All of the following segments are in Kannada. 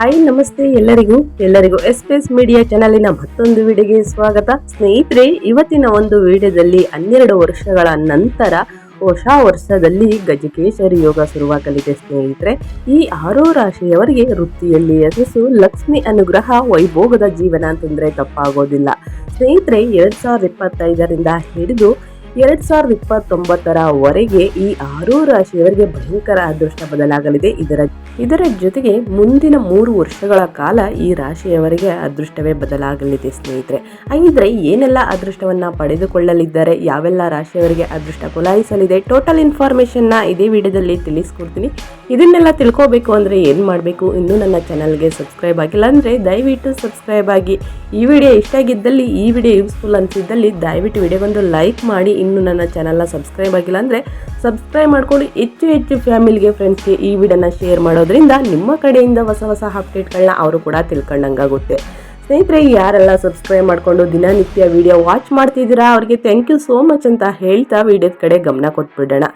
ಹಾಯ್, ನಮಸ್ತೆ ಎಲ್ಲರಿಗೂ. ಎಲ್ಲರಿಗೂ ಎಸ್ಪೇಸ್ ಮೀಡಿಯಾ ಚಾನಲಿನ ಮತ್ತೊಂದು ವಿಡಿಯೋಗೆ ಸ್ವಾಗತ. ಸ್ನೇಹಿತರೆ, ಇವತ್ತಿನ ಒಂದು ವಿಡಿಯೋದಲ್ಲಿ ಹನ್ನೆರಡು ವರ್ಷಗಳ ನಂತರ ಹೊಸ ವರ್ಷದಲ್ಲಿ ಗಜಕೇಶರಿ ಯೋಗ ಶುರುವಾಗಲಿದೆ ಸ್ನೇಹಿತರೆ. ಈ ಆರೋ ರಾಶಿಯವರಿಗೆ ವೃತ್ತಿಯಲ್ಲಿ ಯಶಸ್ಸು, ಲಕ್ಷ್ಮಿ ಅನುಗ್ರಹ, ವೈಭೋಗದ ಜೀವನ ಅಂತಂದ್ರೆ ತಪ್ಪಾಗೋದಿಲ್ಲ. ಸ್ನೇಹಿತರೆ, ಎರಡ್ ಸಾವಿರದ ಇಪ್ಪತ್ತೈದರಿಂದ ಹಿಡಿದು ಎರಡ್ ಸಾವಿರದ ಇಪ್ಪತ್ತೊಂಬತ್ತರವರೆಗೆ ಈ ಆರು ರಾಶಿಯವರಿಗೆ ಭಯಂಕರ ಅದೃಷ್ಟ ಬದಲಾಗಲಿದೆ. ಇದರ ಇದರ ಜೊತೆಗೆ ಮುಂದಿನ ಮೂರು ವರ್ಷಗಳ ಕಾಲ ಈ ರಾಶಿಯವರಿಗೆ ಅದೃಷ್ಟವೇ ಬದಲಾಗಲಿದೆ, ಸ್ನೇಹಿತರೆ. ಹಾಗಿದ್ರೆ ಏನೆಲ್ಲ ಅದೃಷ್ಟವನ್ನ ಪಡೆದುಕೊಳ್ಳಲಿದ್ದಾರೆ? ಯಾವೆಲ್ಲ ರಾಶಿಯವರಿಗೆ ಅದೃಷ್ಟ ಕೊಲಾಯಿಸಲಿದೆ? ಟೋಟಲ್ ಇನ್ಫಾರ್ಮೇಶನ್ನ ಇದೇ ವಿಡಿಯೋದಲ್ಲಿ ತಿಳಿಸ್ಕೊಡ್ತೀನಿ. ಇದನ್ನೆಲ್ಲ ತಿಳ್ಕೋಬೇಕು ಅಂದರೆ ಏನು ಮಾಡಬೇಕು? ಇನ್ನೂ ನನ್ನ ಚಾನಲ್ಗೆ ಸಬ್ಸ್ಕ್ರೈಬ್ ಆಗಿಲ್ಲ ಅಂದರೆ ದಯವಿಟ್ಟು ಸಬ್ಸ್ಕ್ರೈಬ್ ಆಗಿ. ಈ ವಿಡಿಯೋ ಇಷ್ಟ ಆಗಿದ್ದಲ್ಲಿ, ಈ ವಿಡಿಯೋ ಯೂಸ್ಫುಲ್ ಅನಿಸಿದ್ದಲ್ಲಿ ದಯವಿಟ್ಟು ವಿಡಿಯೋಗೊಂದು ಲೈಕ್ ಮಾಡಿ. ಇನ್ನೂ ನನ್ನ ಚಾನಲ್ನ ಸಬ್ಸ್ಕ್ರೈಬ್ ಆಗಿಲ್ಲ ಅಂದರೆ ಸಬ್ಸ್ಕ್ರೈಬ್ ಮಾಡಿಕೊಂಡು ಹೆಚ್ಚು ಹೆಚ್ಚು ಫ್ಯಾಮಿಲಿಗೆ ಫ್ರೆಂಡ್ಸ್ಗೆ ಈ ವಿಡಿಯೋನ ಶೇರ್ ಮಾಡೋದ್ರಿಂದ ನಿಮ್ಮ ಕಡೆಯಿಂದ ಹೊಸ ಹೊಸ ಅಪ್ಡೇಟ್ಗಳನ್ನ ಅವರು ಕೂಡ ತಿಳ್ಕೊಂಡಂಗಾಗುತ್ತೆ. ಸ್ನೇಹಿತರೆ, ಯಾರೆಲ್ಲ ಸಬ್ಸ್ಕ್ರೈಬ್ ಮಾಡಿಕೊಂಡು ದಿನನಿತ್ಯ ವಿಡಿಯೋ ವಾಚ್ ಮಾಡ್ತಿದ್ದೀರಾ, ಅವ್ರಿಗೆ ಥ್ಯಾಂಕ್ ಯು ಸೋ ಮಚ್ ಅಂತ ಹೇಳ್ತಾ ವಿಡಿಯೋದ ಕಡೆ ಗಮನ ಕೊಟ್ಬಿಡೋಣ.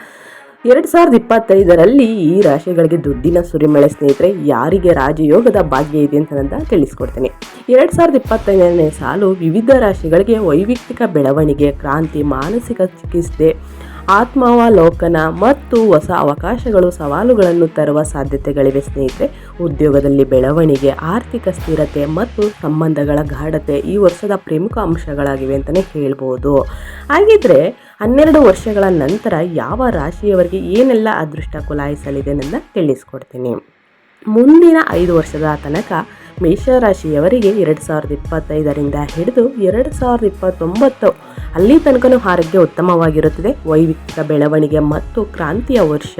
ಎರಡು ಸಾವಿರದ ಇಪ್ಪತ್ತೈದರಲ್ಲಿ ಈ ರಾಶಿಗಳಿಗೆ ದುಡ್ಡಿನ ಸುರಿಮಳೆ ಸ್ನೇಹಿತರೆ, ಯಾರಿಗೆ ರಾಜಯೋಗದ ಭಾಗ್ಯ ಇದೆ ಅಂತ ತಿಳಿಸ್ಕೊಡ್ತೇನೆ. ಎರಡು ಸಾವಿರದ ಇಪ್ಪತ್ತೈದನೇ ಸಾಲು ವಿವಿಧ ರಾಶಿಗಳಿಗೆ ವೈಯಕ್ತಿಕ ಬೆಳವಣಿಗೆ, ಕ್ರಾಂತಿ, ಮಾನಸಿಕ ಚಿಕಿತ್ಸೆ, ಆತ್ಮಾವಲೋಕನ ಮತ್ತು ಹೊಸ ಅವಕಾಶಗಳು ಸವಾಲುಗಳನ್ನು ತರುವ ಸಾಧ್ಯತೆಗಳಿವೆ ಸ್ನೇಹಿತರೆ. ಉದ್ಯೋಗದಲ್ಲಿ ಬೆಳವಣಿಗೆ, ಆರ್ಥಿಕ ಸ್ಥಿರತೆ ಮತ್ತು ಸಂಬಂಧಗಳ ಗಾಢತೆ ಈ ವರ್ಷದ ಪ್ರಮುಖ ಅಂಶಗಳಾಗಿವೆ ಅಂತಲೇ ಹೇಳ್ಬೋದು. ಹಾಗಿದ್ರೆ ಹನ್ನೆರಡು ವರ್ಷಗಳ ನಂತರ ಯಾವ ರಾಶಿಯವರಿಗೆ ಏನೆಲ್ಲ ಅದೃಷ್ಟ ಕುಲಾಯಿಸಲಿದೆ ನನ್ನ ತಿಳಿಸ್ಕೊಡ್ತೀನಿ. ಮುಂದಿನ ಐದು ವರ್ಷದ ತನಕ ಮೇಷರಾಶಿಯವರಿಗೆ ಎರಡು ಸಾವಿರದ ಇಪ್ಪತ್ತೈದರಿಂದ ಹಿಡಿದು ಎರಡು ಸಾವಿರದ ಇಪ್ಪತ್ತೊಂಬತ್ತು ಅಲ್ಲಿ ತನಕನೂ ಆರೋಗ್ಯ ಉತ್ತಮವಾಗಿರುತ್ತದೆ. ವೈಯಕ್ತಿಕ ಬೆಳವಣಿಗೆ ಮತ್ತು ಕ್ರಾಂತಿಯ ವರ್ಷ,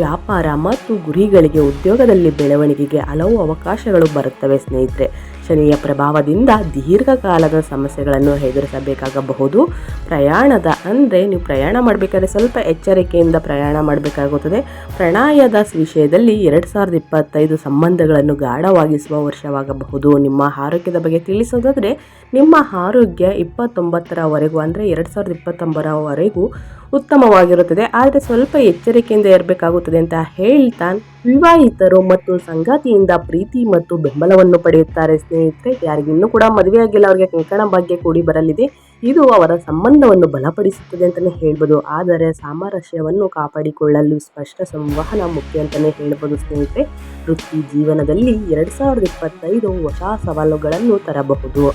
ವ್ಯಾಪಾರ ಮತ್ತು ಗುರಿಗಳಿಗೆ ಉದ್ಯೋಗದಲ್ಲಿ ಬೆಳವಣಿಗೆಗೆ ಹಲವು ಅವಕಾಶಗಳು ಬರುತ್ತವೆ ಸ್ನೇಹಿತರೆ. ಶನಿಯ ಪ್ರಭಾವದಿಂದ ದೀರ್ಘಕಾಲದ ಸಮಸ್ಯೆಗಳನ್ನು ಎದುರಿಸಬೇಕಾಗಬಹುದು. ಪ್ರಯಾಣದ ಅಂದರೆ ನೀವು ಪ್ರಯಾಣ ಮಾಡಬೇಕಾದ್ರೆ ಸ್ವಲ್ಪ ಎಚ್ಚರಿಕೆಯಿಂದ ಪ್ರಯಾಣ ಮಾಡಬೇಕಾಗುತ್ತದೆ. ಪ್ರಣಯದ ವಿಷಯದಲ್ಲಿ ಎರಡು ಸಾವಿರದ ಇಪ್ಪತ್ತೈದು ಸಂಬಂಧಗಳನ್ನು ಗಾಢವಾಗಿಸುವ ವರ್ಷವಾಗಬಹುದು. ನಿಮ್ಮ ಆರೋಗ್ಯದ ಬಗ್ಗೆ ತಿಳಿಸೋದಾದರೆ, ನಿಮ್ಮ ಆರೋಗ್ಯ ಇಪ್ಪತ್ತೊಂಬತ್ತರವರೆಗೂ ಅಂದರೆ ಎರಡು ಸಾವಿರದ ಇಪ್ಪತ್ತೊಂಬರವರೆಗೂ ಉತ್ತಮವಾಗಿರುತ್ತದೆ. ಆದರೆ ಸ್ವಲ್ಪ ಎಚ್ಚರಿಕೆಯಿಂದ ಇರಬೇಕಾಗುತ್ತದೆ ಅಂತ ಹೇಳ್ತಾ ವಿವಾಹಿತರು ಮತ್ತು ಸಂಗಾತಿಯಿಂದ ಪ್ರೀತಿ ಮತ್ತು ಬೆಂಬಲವನ್ನು ಪಡೆಯುತ್ತಾರೆ. ಸ್ನೇಹಿತರೆ ಯಾರಿಗಿನ್ನೂ ಕೂಡ ಮದುವೆಯಾಗಿಲ್ಲ ಅವರಿಗೆ ಕಂಕಣ ಭಾಗ್ಯ ಕೂಡಿ ಬರಲಿದೆ. ಇದು ಅವರ ಸಂಬಂಧವನ್ನು ಬಲಪಡಿಸುತ್ತದೆ ಅಂತಲೇ ಹೇಳ್ಬೋದು. ಆದರೆ ಸಾಮರಸ್ಯವನ್ನು ಕಾಪಾಡಿಕೊಳ್ಳಲು ಸ್ಪಷ್ಟ ಸಂವಹನ ಮುಖ್ಯ ಅಂತಲೇ ಹೇಳ್ಬೋದು ಸ್ನೇಹಿತರೆ. ವೃತ್ತಿ ಜೀವನದಲ್ಲಿ ಎರಡು ಸಾವಿರದ ಇಪ್ಪತ್ತೈದು ಹೊಸ ಸವಾಲುಗಳನ್ನು ತರಬಹುದು.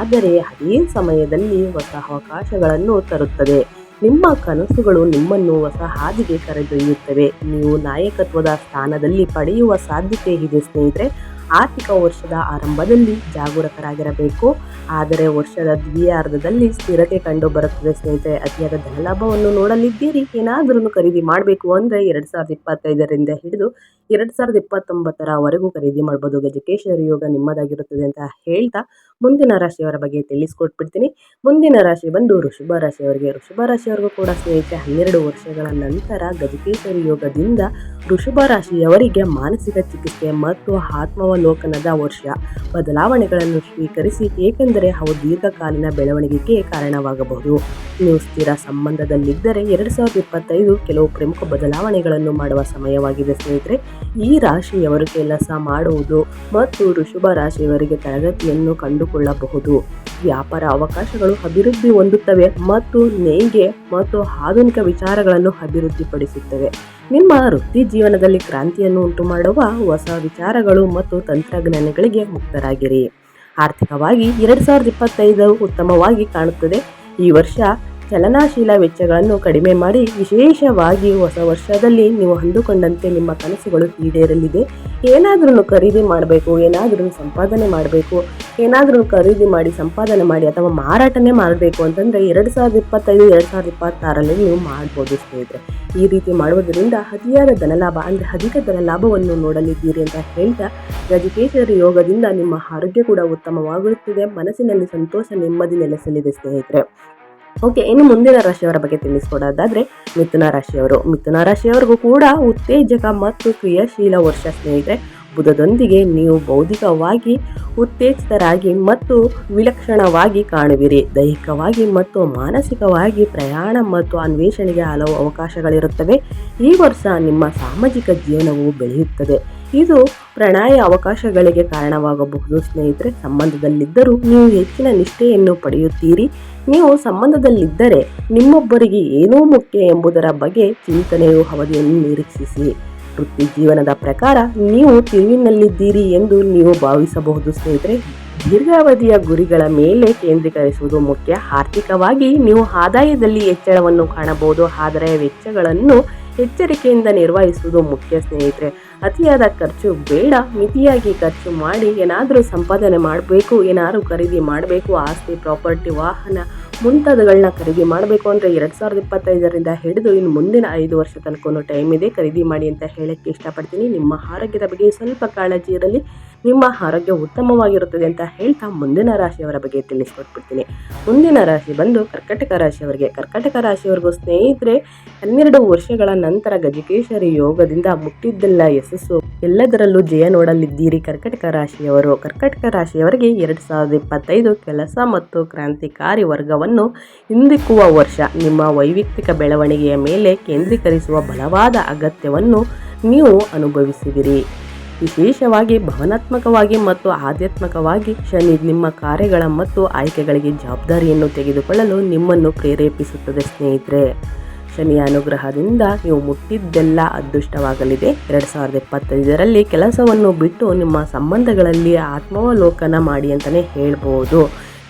ಆದರೆ ಅದೇ ಸಮಯದಲ್ಲಿ ಹೊಸ ಅವಕಾಶಗಳನ್ನು ತರುತ್ತದೆ. ನಿಮ್ಮ ಕನಸುಗಳು ನಿಮ್ಮನ್ನು ಹೊಸ ಹಾದಿಗೆ ಕರೆದೊಯ್ಯುತ್ತವೆ. ನೀವು ನಾಯಕತ್ವದ ಸ್ಥಾನದಲ್ಲಿ ಪಡೆಯುವ ಸಾಧ್ಯತೆ ಇದೆ ಸ್ನೇಹಿತರೆ. ಆರ್ಥಿಕ ವರ್ಷದ ಆರಂಭದಲ್ಲಿ ಜಾಗರೂಕರಾಗಿರಬೇಕು. ಆದರೆ ವರ್ಷದ ದ್ವಿತೀಯಾರ್ಧದಲ್ಲಿ ಸ್ಥಿರತೆ ಕಂಡು ಬರುತ್ತದೆ ಸ್ನೇಹಿತರೆ. ಅತಿಯಾದ ಧನಲಾಭವನ್ನು ನೋಡಲಿದ್ದೀರಿ. ಏನಾದರೂ ಖರೀದಿ ಮಾಡಬೇಕು ಅಂದರೆ ಎರಡು ಸಾವಿರದ ಇಪ್ಪತ್ತೈದರಿಂದ ಹಿಡಿದು ಎರಡು ಸಾವಿರದ ಇಪ್ಪತ್ತೊಂಬತ್ತರವರೆಗೂ ಖರೀದಿ ಮಾಡ್ಬೋದು. ಗಜಕೇಶ್ವರಿ ಯೋಗ ನಿಮ್ಮದಾಗಿರುತ್ತದೆ ಅಂತ ಹೇಳ್ತಾ ಮುಂದಿನ ರಾಶಿಯವರ ಬಗ್ಗೆ ತಿಳಿಸ್ಕೊಟ್ಬಿಡ್ತೀನಿ. ಮುಂದಿನ ರಾಶಿ ಬಂದು ಋಷಭ ರಾಶಿಯವರಿಗೆ. ಋಷಭ ರಾಶಿಯವರಿಗೂ ಕೂಡ ಸ್ನೇಹಿತರೆ ಹನ್ನೆರಡು ವರ್ಷಗಳ ನಂತರ ಗಜಕೇಶ್ವರಿ ಯೋಗದಿಂದ ಋಷಭ ರಾಶಿಯವರಿಗೆ ಮಾನಸಿಕ ಚಿಕಿತ್ಸೆ ಮತ್ತು ಆತ್ಮಾವಲೋಕನದ ವರ್ಷ. ಬದಲಾವಣೆಗಳನ್ನು ಸ್ವೀಕರಿಸಿ, ಏಕೆಂದರೆ ಅವು ದೀರ್ಘಕಾಲೀನ ಬೆಳವಣಿಗೆಗೆ ಕಾರಣವಾಗಬಹುದು. ನೀವು ಸ್ಥಿರ ಸಂಬಂಧದಲ್ಲಿದ್ದರೆ ಎರಡು ಸಾವಿರದ ಇಪ್ಪತ್ತೈದು ಕೆಲವು ಪ್ರಮುಖ ಬದಲಾವಣೆಗಳನ್ನು ಮಾಡುವ ಸಮಯವಾಗಿದೆ ಸ್ನೇಹಿತರೆ. ಈ ರಾಶಿಯವರು ಕೆಲಸ ಮಾಡುವುದು ಮತ್ತು ಋಷಭ ರಾಶಿಯವರಿಗೆ ತರಗತಿಯನ್ನು ಕಂಡುಕೊಳ್ಳಬಹುದು. ವ್ಯಾಪಾರ ಅವಕಾಶಗಳು ಅಭಿವೃದ್ಧಿ ಹೊಂದುತ್ತವೆ ಮತ್ತು ನೇಯ್ಗೆ ಮತ್ತು ಆಧುನಿಕ ವಿಚಾರಗಳನ್ನು ಅಭಿವೃದ್ಧಿಪಡಿಸುತ್ತವೆ. ನಿಮ್ಮ ವೃತ್ತಿ ಜೀವನದಲ್ಲಿ ಕ್ರಾಂತಿಯನ್ನು ಉಂಟು ಮಾಡುವ ಹೊಸ ವಿಚಾರಗಳು ಮತ್ತು ತಂತ್ರಜ್ಞಾನಗಳಿಗೆ ಮುಕ್ತರಾಗಿರಿ. ಆರ್ಥಿಕವಾಗಿ ಎರಡು ಸಾವಿರದ ಇಪ್ಪತ್ತೈದು ಉತ್ತಮವಾಗಿ ಕಾಣುತ್ತದೆ. ಈ ವರ್ಷ ಚಲನಾಶೀಲ ವೆಚ್ಚಗಳನ್ನು ಕಡಿಮೆ ಮಾಡಿ ವಿಶೇಷವಾಗಿ ಹೊಸ ವರ್ಷದಲ್ಲಿ ನೀವು ಅಂದುಕೊಂಡಂತೆ ನಿಮ್ಮ ಕನಸುಗಳು ಈಡೇರಲಿದೆ. ಏನಾದರೂ ಖರೀದಿ ಮಾಡಬೇಕು ಏನಾದರೂ ಸಂಪಾದನೆ ಮಾಡಬೇಕು ಏನಾದರೂ ಖರೀದಿ ಮಾಡಿ ಸಂಪಾದನೆ ಮಾಡಿ ಅಥವಾ ಮಾರಾಟನೇ ಮಾಡಬೇಕು ಅಂತಂದರೆ ಎರಡು ಸಾವಿರದ ಇಪ್ಪತ್ತೈದು, ಎರಡು ಸಾವಿರದ ಇಪ್ಪತ್ತಾರಲ್ಲಿ ನೀವು ಮಾಡ್ಬೋದು ಸ್ನೇಹಿತರೆ ಈ ರೀತಿ ಮಾಡುವುದರಿಂದ ಅತಿಯಾದ ಧನಲಾಭ ಅಂದರೆ ಅಧಿಕ ಧನಲಾಭವನ್ನು ನೋಡಲಿದ್ದೀರಿ ಅಂತ ಹೇಳ್ತಾ ಗಜಕೇಶ್ವರ ಯೋಗದಿಂದ ನಿಮ್ಮ ಆರೋಗ್ಯ ಕೂಡ ಉತ್ತಮವಾಗಿರುತ್ತದೆ ಮನಸ್ಸಿನಲ್ಲಿ ಸಂತೋಷ, ನೆಮ್ಮದಿ ನೆಲೆಸಲಿದೆ ಸ್ನೇಹಿತರೆ. ಓಕೆ ಇನ್ನು ಮುಂದಿನ ರಾಶಿಯವರ ಬಗ್ಗೆ ತಿಳಿಸ್ಕೊಡೋದಾದ್ರೆ ಮಿಥುನ ರಾಶಿಯವರು. ಮಿಥುನ ರಾಶಿಯವರಿಗೂ ಕೂಡ ಉತ್ತೇಜಕ ಮತ್ತು ಕ್ರಿಯಾಶೀಲ ವರ್ಷ ಸ್ನೇಹಿತರೆ. ಬುಧದೊಂದಿಗೆ ನೀವು ಬೌದ್ಧಿಕವಾಗಿ ಉತ್ತೇಜಿತರಾಗಿ ಮತ್ತು ವಿಲಕ್ಷಣವಾಗಿ ಕಾಣುವಿರಿ. ದೈಹಿಕವಾಗಿ ಮತ್ತು ಮಾನಸಿಕವಾಗಿ ಪ್ರಯಾಣ ಮತ್ತು ಅನ್ವೇಷಣೆಗೆ ಹಲವು ಅವಕಾಶಗಳಿರುತ್ತವೆ. ಈ ವರ್ಷ ನಿಮ್ಮ ಸಾಮಾಜಿಕ ಜೀವನವು ಬೆಳೆಯುತ್ತದೆ. ಇದು ಪ್ರಣಯ ಅವಕಾಶಗಳಿಗೆ ಕಾರಣವಾಗಬಹುದು. ಸ್ನೇಹಿತರೆ, ಸಂಬಂಧದಲ್ಲಿದ್ದರೂ ನೀವು ಹೆಚ್ಚಿನ ನಿಷ್ಠೆಯನ್ನು ಪಡೆಯುತ್ತೀರಿ. ನೀವು ಸಂಬಂಧದಲ್ಲಿದ್ದರೆ ನಿಮ್ಮೊಬ್ಬರಿಗೆ ಏನೂ ಮುಖ್ಯ ಎಂಬುದರ ಬಗ್ಗೆ ಚಿಂತನೆಯು ಅವಧಿಯನ್ನು ನಿರೀಕ್ಷಿಸಿ. ವೃತ್ತಿ ಜೀವನದ ಪ್ರಕಾರ ನೀವು ತಿರುವಿನಲ್ಲಿದ್ದೀರಿ ಎಂದು ನೀವು ಭಾವಿಸಬಹುದು. ಸ್ನೇಹಿತರೆ, ದೀರ್ಘಾವಧಿಯ ಗುರಿಗಳ ಮೇಲೆ ಕೇಂದ್ರೀಕರಿಸುವುದು ಮುಖ್ಯ. ಆರ್ಥಿಕವಾಗಿ ನೀವು ಆದಾಯದಲ್ಲಿ ಹೆಚ್ಚಳವನ್ನು ಕಾಣಬಹುದು. ಆದರೆ ವೆಚ್ಚಗಳನ್ನು ಎಚ್ಚರಿಕೆಯಿಂದ ನಿರ್ವಹಿಸುವುದು ಮುಖ್ಯ. ಸ್ನೇಹಿತರೆ ಅತಿಯಾದ ಖರ್ಚು ಬೇಡ, ಮಿತಿಯಾಗಿ ಖರ್ಚು ಮಾಡಿ, ಏನಾದರೂ ಸಂಪಾದನೆ ಮಾಡಬೇಕು, ಏನಾದರೂ ಖರೀದಿ ಮಾಡಬೇಕು, ಆಸ್ತಿ, ಪ್ರಾಪರ್ಟಿ, ವಾಹನ ಮುಂತಾದಗಳನ್ನ ಖರೀದಿ ಮಾಡಬೇಕು ಅಂದರೆ ಎರಡು ಸಾವಿರದ ಇಪ್ಪತ್ತೈದರಿಂದ ಹಿಡಿದು ಇನ್ನು ಮುಂದಿನ ಐದು ವರ್ಷ ತನಕ ಟೈಮ್ ಇದೆ. ಖರೀದಿ ಮಾಡಿ ಅಂತ ಹೇಳಕ್ಕೆ ಇಷ್ಟಪಡ್ತೀನಿ. ನಿಮ್ಮ ಆರೋಗ್ಯದ ಬಗ್ಗೆ ಸ್ವಲ್ಪ ಕಾಳಜಿ ಇರಲಿ. ನಿಮ್ಮ ಆರೋಗ್ಯ ಉತ್ತಮವಾಗಿರುತ್ತದೆ ಅಂತ ಹೇಳ್ತಾ ಮುಂದಿನ ರಾಶಿಯವರ ಬಗ್ಗೆ ತಿಳಿಸ್ಕೊಟ್ಬಿಡ್ತೀನಿ. ಮುಂದಿನ ರಾಶಿ ಬಂದು ಕರ್ಕಟಕ ರಾಶಿಯವರಿಗೆ. ಕರ್ಕಟಕ ರಾಶಿಯವರೆಗೂ ಸ್ನೇಹಿತರೆ, ಹನ್ನೆರಡು ವರ್ಷಗಳ ನಂತರ ಗಜಕೇಶರಿ ಯೋಗದಿಂದ ಮುಟ್ಟಿದ್ದೆಲ್ಲ ಯಶಸ್ಸು. ಎಲ್ಲದರಲ್ಲೂ ಜಯ ನೋಡಲಿದ್ದೀರಿ ಕರ್ಕಟಕ ರಾಶಿಯವರು. ಕರ್ಕಟಕ ರಾಶಿಯವರಿಗೆ ಎರಡು ಸಾವಿರದ ಇಪ್ಪತ್ತೈದು ಕೆಲಸ ಮತ್ತು ಕ್ರಾಂತಿಕಾರಿ ವರ್ಗವನ್ನು ಹಿಂದಿಕ್ಕುವ ವರ್ಷ. ನಿಮ್ಮ ವೈಯಕ್ತಿಕ ಬೆಳವಣಿಗೆಯ ಮೇಲೆ ಕೇಂದ್ರೀಕರಿಸುವ ಬಲವಾದ ಅಗತ್ಯವನ್ನು ನೀವು ಅನುಭವಿಸಿದಿರಿ. ವಿಶೇಷವಾಗಿ ಭಾವನಾತ್ಮಕವಾಗಿ ಮತ್ತು ಆಧ್ಯಾತ್ಮಿಕವಾಗಿ ಶನಿ ನಿಮ್ಮ ಕಾರ್ಯಗಳ ಮತ್ತು ಆಯ್ಕೆಗಳಿಗೆ ಜವಾಬ್ದಾರಿಯನ್ನು ತೆಗೆದುಕೊಳ್ಳಲು ನಿಮ್ಮನ್ನು ಪ್ರೇರೇಪಿಸುತ್ತದೆ, ಸ್ನೇಹಿತರೆ. ಶನಿಯ ಅನುಗ್ರಹದಿಂದ ನೀವು ಮುಟ್ಟಿದ್ದೆಲ್ಲ ಅದೃಷ್ಟವಾಗಲಿದೆ. ಎರಡು ಸಾವಿರದ ಇಪ್ಪತ್ತೈದರಲ್ಲಿ ಕೆಲಸವನ್ನು ಬಿಟ್ಟು ನಿಮ್ಮ ಸಂಬಂಧಗಳಲ್ಲಿ ಆತ್ಮಾವಲೋಕನ ಮಾಡಿ ಅಂತಲೇ ಹೇಳ್ಬೋದು.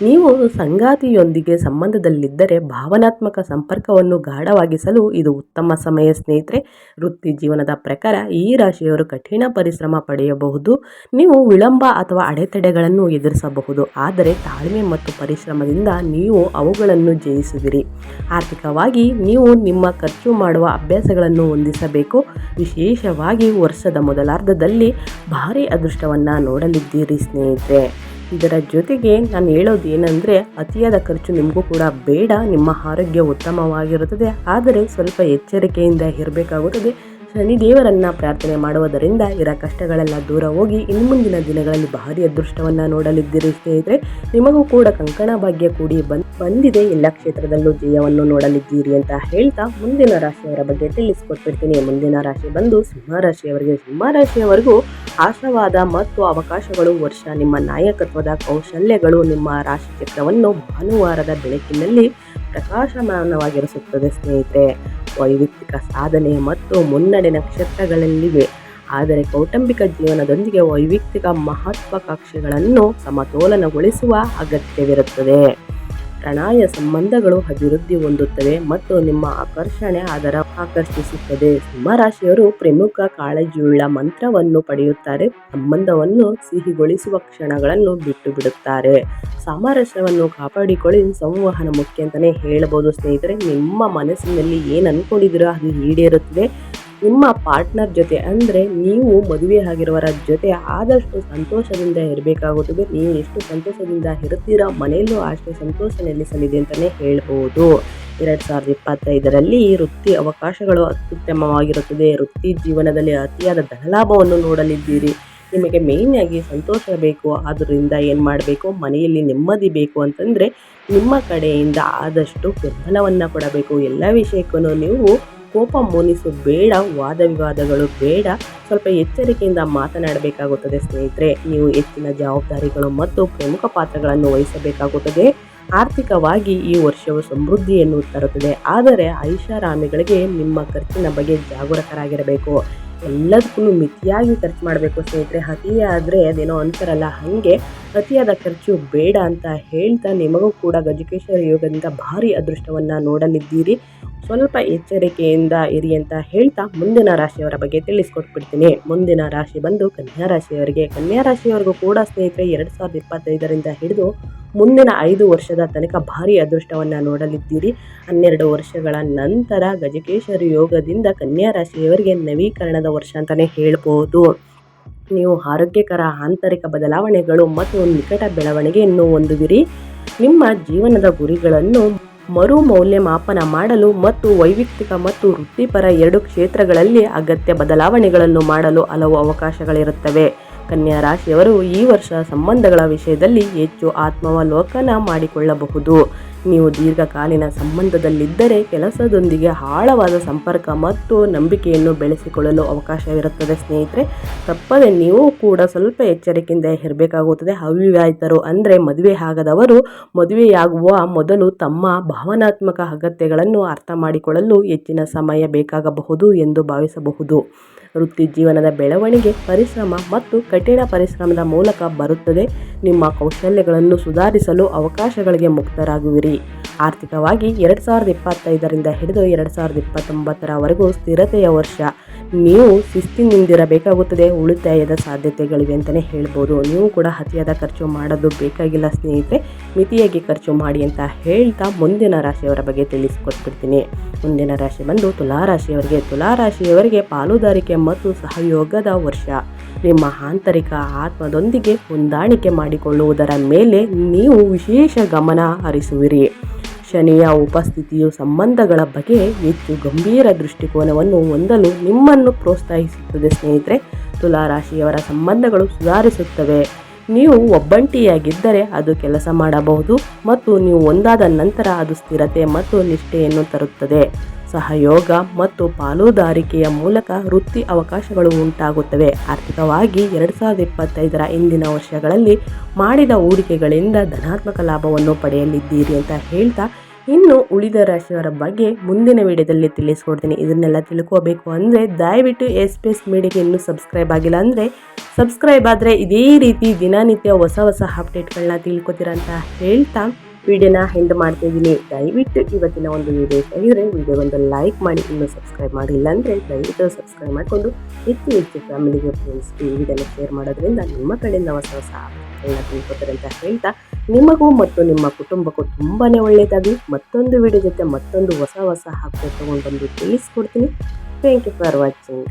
ನೀವು ಸಂಗಾತಿಯೊಂದಿಗೆ ಸಂಬಂಧದಲ್ಲಿದ್ದರೆ ಭಾವನಾತ್ಮಕ ಸಂಪರ್ಕವನ್ನು ಗಾಢವಾಗಿಸಲು ಇದು ಉತ್ತಮ ಸಮಯ ಸ್ನೇಹಿತರೆ. ವೃತ್ತಿ ಜೀವನದ ಪ್ರಕಾರ ಈ ರಾಶಿಯವರು ಕಠಿಣ ಪರಿಶ್ರಮ ಪಡೆಯಬಹುದು. ನೀವು ವಿಳಂಬ ಅಥವಾ ಅಡೆತಡೆಗಳನ್ನು ಎದುರಿಸಬಹುದು. ಆದರೆ ತಾಳ್ಮೆ ಮತ್ತು ಪರಿಶ್ರಮದಿಂದ ನೀವು ಅವುಗಳನ್ನು ಜಯಿಸಿದಿರಿ. ಆರ್ಥಿಕವಾಗಿ ನೀವು ನಿಮ್ಮ ಖರ್ಚು ಮಾಡುವ ಅಭ್ಯಾಸಗಳನ್ನು ಹೊಂದಿಸಬೇಕು. ವಿಶೇಷವಾಗಿ ವರ್ಷದ ಮೊದಲಾರ್ಧದಲ್ಲಿ ಭಾರಿ ಅದೃಷ್ಟವನ್ನು ನೋಡಲಿದ್ದೀರಿ ಸ್ನೇಹಿತರೆ. ಇದರ ಜೊತೆಗೆ ನಾನು ಹೇಳೋದು ಏನಂದರೆ, ಅತಿಯಾದ ಖರ್ಚು ನಿಮಗೂ ಕೂಡ ಬೇಡ. ನಿಮ್ಮ ಆರೋಗ್ಯ ಉತ್ತಮವಾಗಿರುತ್ತದೆ. ಆದರೆ ಸ್ವಲ್ಪ ಎಚ್ಚರಿಕೆಯಿಂದ ಇರಬೇಕಾಗುತ್ತದೆ. ಶನಿದೇವರನ್ನ ಪ್ರಾರ್ಥನೆ ಮಾಡುವುದರಿಂದ ಇರ ಕಷ್ಟಗಳೆಲ್ಲ ದೂರ ಹೋಗಿ ಇನ್ನು ಮುಂದಿನ ದಿನಗಳಲ್ಲಿ ಭಾರಿ ಅದೃಷ್ಟವನ್ನು ನೋಡಲಿದ್ದೀರಿ ಸ್ನೇಹಿತರೆ. ನಿಮಗೂ ಕೂಡ ಕಂಕಣ ಭಾಗ್ಯ ಕೂಡಿ ಬಂದ್, ಬಂದಿದೆ. ಎಲ್ಲ ಕ್ಷೇತ್ರದಲ್ಲೂ ಜಯವನ್ನು ನೋಡಲಿದ್ದೀರಿ ಅಂತ ಹೇಳ್ತಾ ಮುಂದಿನ ರಾಶಿಯವರ ಬಗ್ಗೆ ತಿಳಿಸ್ಕೊಟ್ಬಿಡ್ತೀನಿ. ಮುಂದಿನ ರಾಶಿ ಬಂದು ಸಿಂಹ ರಾಶಿಯವರಿಗೆ ಸಿಂಹರಾಶಿಯವರಿಗೆ ಸಿಂಹರಾಶಿಯವರೆಗೂ ಆಶಾವಾದ ಮತ್ತು ಅವಕಾಶಗಳು ವರ್ಷ. ನಿಮ್ಮ ನಾಯಕತ್ವದ ಕೌಶಲ್ಯಗಳು ನಿಮ್ಮ ರಾಶಿ ಚಕ್ರವನ್ನು ಭಾನುವಾರದ ಬೆಳಕಿನಲ್ಲಿ ಪ್ರಕಾಶಮಾನವಾಗಿರಿಸುತ್ತದೆ ಸ್ನೇಹಿತರೆ. ವೈಯಕ್ತಿಕ ಸಾಧನೆ ಮತ್ತು ಮುನ್ನಡೆ ನಕ್ಷತ್ರಗಳಲ್ಲಿವೆ. ಆದರೆ ಕೌಟುಂಬಿಕ ಜೀವನದೊಂದಿಗೆ ವೈಯಕ್ತಿಕ ಮಹತ್ವಾಕಾಂಕ್ಷೆಗಳನ್ನು ಸಮತೋಲನಗೊಳಿಸುವ ಅಗತ್ಯವಿರುತ್ತದೆ. ಪ್ರಣಯ ಸಂಬಂಧಗಳು ಅಭಿವೃದ್ಧಿ ಹೊಂದುತ್ತವೆ ಮತ್ತು ನಿಮ್ಮ ಆಕರ್ಷಣೆ ಅದರ ಆಕರ್ಷಿಸುತ್ತದೆ. ಸಿಂಹರಾಶಿಯವರು ಪ್ರಮುಖ ಕಾಳಜಿಯುಳ್ಳ ಮಂತ್ರವನ್ನು ಪಡೆಯುತ್ತಾರೆ. ಸಂಬಂಧವನ್ನು ಸಿಹಿಗೊಳಿಸುವ ಕ್ಷಣಗಳನ್ನು ಬಿಟ್ಟು ಬಿಡುತ್ತಾರೆ ಸಾಮರಸ್ಯವನ್ನು ಕಾಪಾಡಿಕೊಳ್ಳಿ. ಸಂವಹನ ಮುಖ್ಯ ಅಂತಲೇ ಹೇಳಬಹುದು ಸ್ನೇಹಿತರೆ. ನಿಮ್ಮ ಮನಸ್ಸಿನಲ್ಲಿ ಏನು ಅಂದ್ಕೊಂಡಿದ್ದೀರೋ ಅದು ಈಡೇರುತ್ತದೆ. ನಿಮ್ಮ ಪಾರ್ಟ್ನರ್ ಜೊತೆ ಅಂದರೆ ನೀವು ಮದುವೆ ಆಗಿರುವರ ಜೊತೆ ಆದಷ್ಟು ಸಂತೋಷದಿಂದ ಇರಬೇಕಾಗುತ್ತದೆ. ನೀವು ಎಷ್ಟು ಸಂತೋಷದಿಂದ ಇರುತ್ತೀರಾ ಮನೆಯಲ್ಲೂ ಅಷ್ಟೇ ಸಂತೋಷ ನೆಲೆಸಲಿದೆ ಅಂತಲೇ ಹೇಳ್ಬೋದು. ಎರಡು ಸಾವಿರದ ಇಪ್ಪತ್ತೈದರಲ್ಲಿ ವೃತ್ತಿ ಅವಕಾಶಗಳು ಅತ್ಯುತ್ತಮವಾಗಿರುತ್ತದೆ. ವೃತ್ತಿ ಜೀವನದಲ್ಲಿ ಅತಿಯಾದ ಧನಲಾಭವನ್ನು ನೋಡಲಿದ್ದೀರಿ. ನಿಮಗೆ ಮೇಯ್ನಾಗಿ ಸಂತೋಷ ಬೇಕು. ಆದ್ದರಿಂದ ಏನು ಮಾಡಬೇಕು? ಮನೆಯಲ್ಲಿ ನೆಮ್ಮದಿ ಬೇಕು ಅಂತಂದರೆ ನಿಮ್ಮ ಕಡೆಯಿಂದ ಆದಷ್ಟು ಬೆಂಬಲವನ್ನು ಕೊಡಬೇಕು. ಎಲ್ಲ ವಿಷಯಕ್ಕೂ ನೀವು ಕೋಪ ಮೋನಿಸು ಬೇಡ, ವಾದ ವಿವಾದಗಳು ಬೇಡ. ಸ್ವಲ್ಪ ಎಚ್ಚರಿಕೆಯಿಂದ ಮಾತನಾಡಬೇಕಾಗುತ್ತದೆ ಸ್ನೇಹಿತರೆ. ನೀವು ಹೆಚ್ಚಿನ ಜವಾಬ್ದಾರಿಗಳು ಮತ್ತು ಪ್ರಮುಖ ಪಾತ್ರಗಳನ್ನು ವಹಿಸಬೇಕಾಗುತ್ತದೆ. ಆರ್ಥಿಕವಾಗಿ ಈ ವರ್ಷವು ಸಮೃದ್ಧಿಯನ್ನು ತರುತ್ತದೆ. ಆದರೆ ಐಷಾರಾಮಿಗಳಿಗೆ ನಿಮ್ಮ ಖರ್ಚಿನ ಬಗ್ಗೆ ಜಾಗರೂಕರಾಗಿರಬೇಕು. ಎಲ್ಲದಕ್ಕೂ ಮಿತಿಯಾಗಿ ಖರ್ಚು ಮಾಡಬೇಕು ಸ್ನೇಹಿತರೆ. ಅತಿಯಾದರೆ ಅದೇನೋ ಅಂತಾರಲ್ಲ, ಹಾಗೆ ಅತಿಯಾದ ಖರ್ಚು ಬೇಡ ಅಂತ ಹೇಳ್ತಾ ನಿಮಗೂ ಕೂಡ ಗಜಕೇಶ್ವರ ಯೋಗದಿಂದ ಭಾರಿ ಅದೃಷ್ಟವನ್ನು ನೋಡಲಿದ್ದೀರಿ. ಸ್ವಲ್ಪ ಎಚ್ಚರಿಕೆಯಿಂದ ಇರಿ ಅಂತ ಹೇಳ್ತಾ ಮುಂದಿನ ರಾಶಿಯವರ ಬಗ್ಗೆ ತಿಳಿಸ್ಕೊಟ್ಬಿಡ್ತೀನಿ. ಮುಂದಿನ ರಾಶಿ ಬಂದು ಕನ್ಯಾ ರಾಶಿಯವರಿಗೆ. ಕನ್ಯಾ ರಾಶಿಯವರಿಗೂ ಕೂಡ ಸ್ನೇಹಿತರೆ, ಎರಡು ಸಾವಿರದ ಇಪ್ಪತ್ತೈದರಿಂದ ಹಿಡಿದು ಮುಂದಿನ ಐದು ವರ್ಷದ ತನಕ ಭಾರಿ ಅದೃಷ್ಟವನ್ನು ನೋಡಲಿದ್ದೀರಿ. ಹನ್ನೆರಡು ವರ್ಷಗಳ ನಂತರ ಗಜಕೇಶ್ವರ ಯೋಗದಿಂದ ಕನ್ಯಾ ರಾಶಿಯವರಿಗೆ ನವೀಕರಣದ ವರ್ಷ ಅಂತಲೇ ಹೇಳ್ಬೋದು. ನೀವು ಆರೋಗ್ಯಕರ ಆಂತರಿಕ ಬದಲಾವಣೆಗಳು ಮತ್ತು ನಿಕಟ ಬೆಳವಣಿಗೆಯನ್ನು ಹೊಂದುವಿರಿ. ನಿಮ್ಮ ಜೀವನದ ಗುರಿಗಳನ್ನು ಮರು ಮೌಲ್ಯಮಾಪನ ಮಾಡಲು ಮತ್ತು ವೈಯಕ್ತಿಕ ಮತ್ತು ವೃತ್ತಿಪರ ಎರಡು ಕ್ಷೇತ್ರಗಳಲ್ಲಿ ಅಗತ್ಯ ಬದಲಾವಣೆಗಳನ್ನು ಮಾಡಲು ಹಲವು ಅವಕಾಶಗಳಿರುತ್ತವೆ. ಕನ್ಯಾ ರಾಶಿಯವರು ಈ ವರ್ಷ ಸಂಬಂಧಗಳ ವಿಷಯದಲ್ಲಿ ಹೆಚ್ಚು ಆತ್ಮಾವಲೋಕನ ಮಾಡಿಕೊಳ್ಳಬಹುದು. ನೀವು ದೀರ್ಘಕಾಲೀನ ಸಂಬಂಧದಲ್ಲಿದ್ದರೆ ಕೆಲಸದೊಂದಿಗೆ ಆಳವಾದ ಸಂಪರ್ಕ ಮತ್ತು ನಂಬಿಕೆಯನ್ನು ಬೆಳೆಸಿಕೊಳ್ಳಲು ಅವಕಾಶವಿರುತ್ತದೆ ಸ್ನೇಹಿತರೆ. ತಪ್ಪದೆ ನೀವು ಕೂಡ ಸ್ವಲ್ಪ ಎಚ್ಚರಿಕೆಯಿಂದ ಇರಬೇಕಾಗುತ್ತದೆ. ಅವಿವಾಹಿತರು ಅಂದರೆ ಮದುವೆ ಆಗದವರು ಮದುವೆಯಾಗುವ ಮೊದಲು ತಮ್ಮ ಭಾವನಾತ್ಮಕ ಅಗತ್ಯಗಳನ್ನು ಅರ್ಥ ಮಾಡಿಕೊಳ್ಳಲು ಹೆಚ್ಚಿನ ಸಮಯ ಬೇಕಾಗಬಹುದು ಎಂದು ಭಾವಿಸಬಹುದು. ವೃತ್ತಿ ಜೀವನದ ಬೆಳವಣಿಗೆ, ಪರಿಶ್ರಮ ಮತ್ತು ಕಠಿಣ ಪರಿಶ್ರಮದ ಮೂಲಕ ಬರುತ್ತದೆ. ನಿಮ್ಮ ಕೌಶಲ್ಯಗಳನ್ನು ಸುಧಾರಿಸಲು ಅವಕಾಶಗಳಿಗೆ ಮುಕ್ತರಾಗುವಿರಿ. ಆರ್ಥಿಕವಾಗಿ ಎರಡು ಸಾವಿರದ ಇಪ್ಪತ್ತೈದರಿಂದ ಹಿಡಿದು ಎರಡು ಸಾವಿರದ ಇಪ್ಪತ್ತೊಂಬತ್ತರವರೆಗೂ ಸ್ಥಿರತೆಯ ವರ್ಷ. ನೀವು ಶಿಸ್ತಿನಿಂದಿರಬೇಕಾಗುತ್ತದೆ, ಉಳಿತಾಯದ ಸಾಧ್ಯತೆಗಳಿವೆ ಅಂತಲೇ ಹೇಳ್ಬೋದು. ನೀವು ಕೂಡ ಅತಿಯಾದ ಖರ್ಚು ಮಾಡೋದು ಬೇಕಾಗಿಲ್ಲ ಸ್ನೇಹಿತರೆ. ಮಿತಿಯಾಗಿ ಖರ್ಚು ಮಾಡಿ ಅಂತ ಹೇಳ್ತಾ ಮುಂದಿನ ರಾಶಿಯವರ ಬಗ್ಗೆ ತಿಳಿಸಿಕೊಟ್ಬಿಡ್ತೀನಿ. ಮುಂದಿನ ರಾಶಿ ಬಂದು ತುಲಾರಾಶಿಯವರಿಗೆ. ತುಲಾರಾಶಿಯವರಿಗೆ ಪಾಲುದಾರಿಕೆ ಮತ್ತು ಸಹಯೋಗದ ವರ್ಷ. ನಿಮ್ಮ ಆಂತರಿಕ ಆತ್ಮದೊಂದಿಗೆ ಹೊಂದಾಣಿಕೆ ಮಾಡಿಕೊಳ್ಳುವುದರ ಮೇಲೆ ನೀವು ವಿಶೇಷ ಗಮನ ಹರಿಸುವಿರಿ. ಶನಿಯ ಉಪಸ್ಥಿತಿಯು ಸಂಬಂಧಗಳ ಬಗ್ಗೆ ಹೆಚ್ಚು ಗಂಭೀರ ದೃಷ್ಟಿಕೋನವನ್ನು ಹೊಂದಲು ನಿಮ್ಮನ್ನು ಪ್ರೋತ್ಸಾಹಿಸುತ್ತದೆ, ಸ್ನೇಹಿತರೆ. ತುಲಾರಾಶಿಯವರ ಸಂಬಂಧಗಳು ಸುಧಾರಿಸುತ್ತವೆ. ನೀವು ಒಬ್ಬಂಟಿಯಾಗಿದ್ದರೆ ಅದು ಕೆಲಸ ಮಾಡಬಹುದು ಮತ್ತು ನೀವು ಒಂದಾದ ನಂತರ ಅದು ಸ್ಥಿರತೆ ಮತ್ತು ನಿಷ್ಠೆಯನ್ನು ತರುತ್ತದೆ. ಸಹಯೋಗ ಮತ್ತು ಪಾಲುದಾರಿಕೆಯ ಮೂಲಕ ವೃತ್ತಿ ಅವಕಾಶಗಳು ಉಂಟಾಗುತ್ತವೆ. ಆರ್ಥಿಕವಾಗಿ ಎರಡು ಸಾವಿರದ ಇಪ್ಪತ್ತೈದರ ಇಂದಿನ ವರ್ಷಗಳಲ್ಲಿ ಮಾಡಿದ ಹೂಡಿಕೆಗಳಿಂದ ಧನಾತ್ಮಕ ಲಾಭವನ್ನು ಪಡೆಯಲಿದ್ದೀರಿ ಅಂತ ಹೇಳ್ತಾ ಇನ್ನು ಉಳಿದ ರಾಶಿಯವರ ಬಗ್ಗೆ ಮುಂದಿನ ವಿಡಿಯೋದಲ್ಲಿ ತಿಳಿಸ್ಕೊಡ್ತೀನಿ. ಇದನ್ನೆಲ್ಲ ತಿಳ್ಕೋಬೇಕು ಅಂದರೆ ದಯವಿಟ್ಟು ಎಸ್ ಪಿ ಎಸ್ ಮೀಡಿಯಾಗೆ ಇನ್ನೂ ಸಬ್ಸ್ಕ್ರೈಬ್ ಆಗಿಲ್ಲ ಅಂದರೆ ಸಬ್ಸ್ಕ್ರೈಬ್ ಆದರೆ ಇದೇ ರೀತಿ ದಿನನಿತ್ಯ ಹೊಸ ಹೊಸ ಅಪ್ಡೇಟ್ಗಳನ್ನ ತಿಳ್ಕೊತೀರ ಅಂತ ಹೇಳ್ತಾ ವಿಡಿಯೋನ ಹೆಂಡ್ ಮಾಡ್ತಿದ್ದೀನಿ. ದಯವಿಟ್ಟು ಇವತ್ತಿನ ಒಂದು ವಿಡಿಯೋ ಇಷ್ಟ ಆಗಿದ್ರೆ ವಿಡಿಯೋಗೊಂದು ಲೈಕ್ ಮಾಡಿ, ಇನ್ನೂ ಸಬ್ಸ್ಕ್ರೈಬ್ ಮಾಡಿಲ್ಲ ಅಂದರೆ ದಯವಿಟ್ಟು ಸಬ್ಸ್ಕ್ರೈಬ್ ಮಾಡಿಕೊಂಡು ಹೆಚ್ಚು ಹೆಚ್ಚು ಫ್ಯಾಮಿಲಿಗೆ ಫ್ರೆಂಡ್ಸ್ ಈ ವಿಡಿಯೋನ ಶೇರ್ ಮಾಡೋದ್ರಿಂದ ನಿಮ್ಮ ಕಡೆಯಿಂದ ಹೊಸ ಹೊಸ ತಿಳ್ಕೊತಾರೆ ಅಂತ ಹೇಳ್ತಾ, ನಿಮಗೂ ಮತ್ತು ನಿಮ್ಮ ಕುಟುಂಬಕ್ಕೂ ತುಂಬಾ ಒಳ್ಳೆಯದಾಗಿ ಮತ್ತೊಂದು ವಿಡಿಯೋ ಜೊತೆ ಮತ್ತೊಂದು ಹೊಸ ಹೊಸ ಅಪ್ಡೇಟ್ ತೊಗೊಂಡು ಬಂದು ತಿಳಿಸ್ಕೊಡ್ತೀನಿ ಥ್ಯಾಂಕ್ ಯು ಫಾರ್ ವಾಚಿಂಗ್